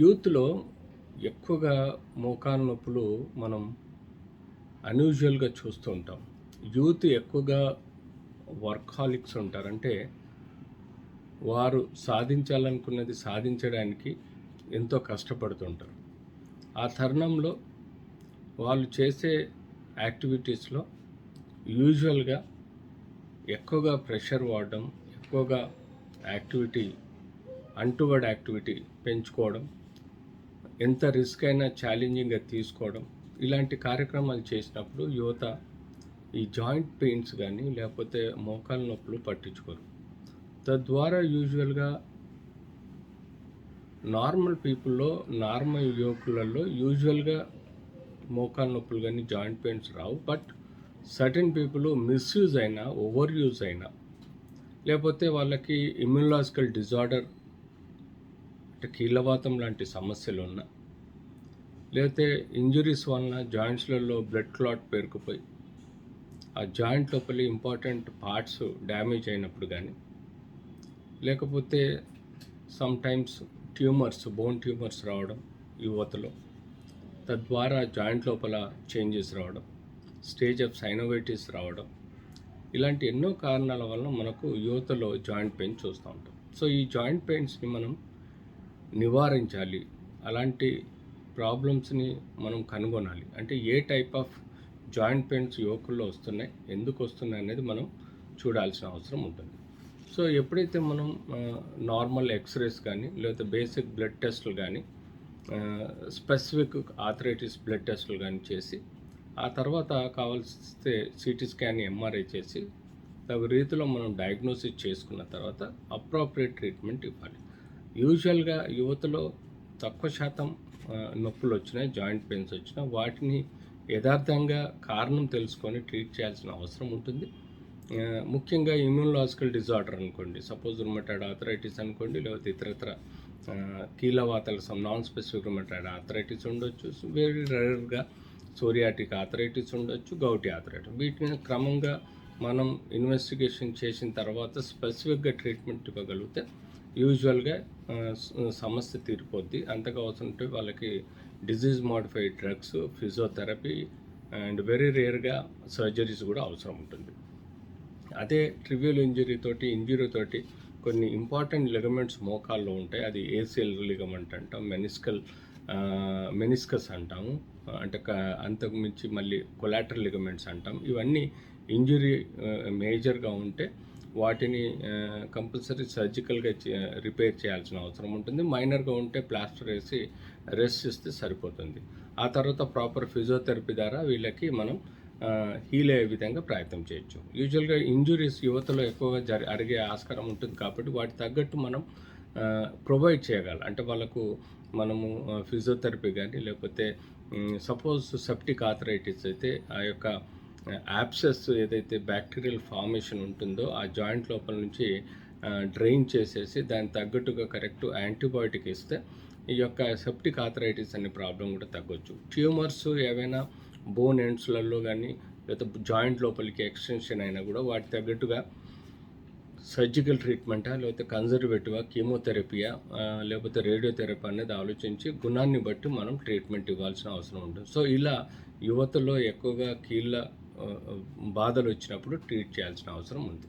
యూత్లో ఎక్కువగా మోకాలు నొప్పులు మనం అన్యూజువల్గా చూస్తూ ఉంటాం. యూత్ ఎక్కువగా వర్కాలిక్స్ ఉంటారంటే వారు సాధించాలనుకున్నది సాధించడానికి ఎంతో కష్టపడుతుంటారు ఆ తరుణంలో వాళ్ళు చేసే యాక్టివిటీస్లో యూజువల్గా ఎక్కువగా ప్రెషర్ వాడడం ఎక్కువగా యాక్టివిటీ అంటువర్డ్ యాక్టివిటీ పెంచుకోవడం ఎంత రిస్క్ అయినా ఛాలెంజింగ్గా తీసుకోవడం ఇలాంటి కార్యక్రమాలు చేసినప్పుడు యువత ఈ జాయింట్ పెయిన్స్ కానీ లేకపోతే మోకాల నొప్పులు పట్టించుకోరు. తద్వారా యూజువల్గా నార్మల్ పీపుల్లో నార్మల్ యువకులలో యూజువల్గా మోకాల నొప్పులు కానీ జాయింట్ పెయిన్స్ రావు. బట్ సర్టెన్ పీపుల్ మిస్యూజ్ అయినా ఓవర్ యూజ్ అయినా లేకపోతే వాళ్ళకి ఇమ్యూనలాజికల్ డిజార్డర్ అంటే కీళ్ళవాతం లాంటి సమస్యలు ఉన్నా లేకపోతే ఇంజురీస్ వలన జాయింట్స్లలో బ్లడ్ క్లాట్ పేరుకుపోయి ఆ జాయింట్ లోపలి ఇంపార్టెంట్ పార్ట్స్ డ్యామేజ్ అయినప్పుడు కానీ లేకపోతే sometimes tumours bone tumours రావడం యువతలో తద్వారా జాయింట్ లోపల చేంజెస్ రావడం స్టేజ్ ఆఫ్ సైనోవైటిస్ రావడం ఇలాంటి ఎన్నో కారణాల వలన మనకు యువతలో జాయింట్ పెయిన్ చూస్తూ ఉంటాం సో ఈ జాయింట్ పెయిన్స్ని మనం నివారించాలి. అలాంటి ప్రాబ్లమ్స్ని మనం కనుగొనాలి. అంటే ఏ టైప్ ఆఫ్ జాయింట్ పెయిన్స్ యువకుల్లో వస్తున్నాయి ఎందుకు వస్తున్నాయి అనేది మనం చూడాల్సిన అవసరం ఉంటుంది. సో ఎప్పుడైతే మనం నార్మల్ ఎక్స్రేస్ కానీ లేకపోతే బేసిక్ బ్లడ్ టెస్టులు కానీ స్పెసిఫిక్ ఆథరైటిస్ బ్లడ్ టెస్టులు కానీ చేసి ఆ తర్వాత కావాల్సిస్తే సిటీ స్కాన్ ఎంఆర్ఐ చేసి తగు రీతిలో మనం డయాగ్నోసిస్ చేసుకున్న తర్వాత అప్రాప్రియేట్ ట్రీట్మెంట్ ఇవ్వాలి. యూజువల్గా యువతలో తక్కువ శాతం నొప్పులు వచ్చినాయి జాయింట్ పెయిన్స్ వచ్చినా వాటిని యథార్థంగా కారణం తెలుసుకొని ట్రీట్ చేయాల్సిన అవసరం ఉంటుంది. ముఖ్యంగా ఇమ్యూనలాజికల్ డిజార్డర్ అనుకోండి సపోజ్ రుమటాయిడ్ ఆథరైటిస్ అనుకోండి లేకపోతే ఇతరత్ర కీలవాతల some non specific rheumatoid arthritis ఉండొచ్చు వెరీ రేర్గా సోరియాటిక్ ఆథరైటిస్ ఉండొచ్చు గౌటి ఆథరైటిస్ వీటిని క్రమంగా మనం ఇన్వెస్టిగేషన్ చేసిన తర్వాత స్పెసిఫిక్గా ట్రీట్మెంట్ ఇవ్వగలిగితే యూజువల్గా సమస్య తీరిపోద్ది. అంతగా అవసరం వాళ్ళకి disease modified drugs physiotherapy and very రేర్గా సర్జరీస్ కూడా అవసరం ఉంటుంది. అదే ట్రివియల్ ఇంజరీ తోటి ఇంజురీ తోటి కొన్ని ఇంపార్టెంట్ లిగమెంట్స్ మోకాల్లో ఉంటాయి. అది ఏసిఎల్ లిగమెంట్ అంటాం మెనిస్కల్ మెనిస్కస్ అంటాము. అంటే క- అంతకు మించి మళ్ళీ కొలాటర్ లిగమెంట్స్ అంటాం. ఇవన్నీ ఇంజురీ మేజర్గా ఉంటే వాటిని కంపల్సరీ సర్జికల్గా రిపేర్ చేయాల్సిన అవసరం ఉంటుంది. మైనర్గా ఉంటే ప్లాస్టర్ వేసి రెస్ట్ ఇస్తే సరిపోతుంది. ఆ తర్వాత ప్రాపర్ ఫిజియోథెరపీ ద్వారా వీళ్ళకి మనం హీల్ అయ్యే విధంగా ప్రయత్నం చేయొచ్చు. యూజువల్గా ఇంజురీస్ యువతలో ఎక్కువగా జరి అరిగే ఆస్కారం ఉంటుంది కాబట్టి వాటి తగ్గట్టు మనం ప్రొవైడ్ చేయగలం అంటే వాళ్ళకు మనము ఫిజియోథెరపీ కానీ లేకపోతే సపోజ్ సెప్టిక్ ఆథరైటిస్ అయితే ఆ యొక్క యాప్సెస్ ఏదైతే బ్యాక్టీరియల్ ఫార్మేషన్ ఉంటుందో ఆ జాయింట్ లోపల నుంచి డ్రైన్ చేసేసి దానికి తగ్గట్టుగా కరెక్ట్ యాంటీబయాటిక్ ఇస్తే ఈ యొక్క సెప్టిక్ ఆథరైటిస్ అనే ప్రాబ్లం కూడా తగ్గొచ్చు. ట్యూమర్స్ ఏవైనా బోన్ ఎండ్స్లలో కానీ లేకపోతే జాయింట్ లోపలికి ఎక్స్టెన్షన్ అయినా కూడా వాటి తగ్గట్టుగా సర్జికల్ ట్రీట్మెంటా లేకపోతే కన్జర్వేటివా కీమోథెరపీయా లేకపోతే రేడియోథెరపీ అనేది ఆలోచించి గుణాన్ని బట్టి మనం ట్రీట్మెంట్ ఇవ్వాల్సిన అవసరం ఉంటుంది. సో ఇలా యువతలో ఎక్కువగా కీళ్ళ బాధలు వచ్చినప్పుడు ట్రీట్ చేయాల్సిన అవసరం ఉంది.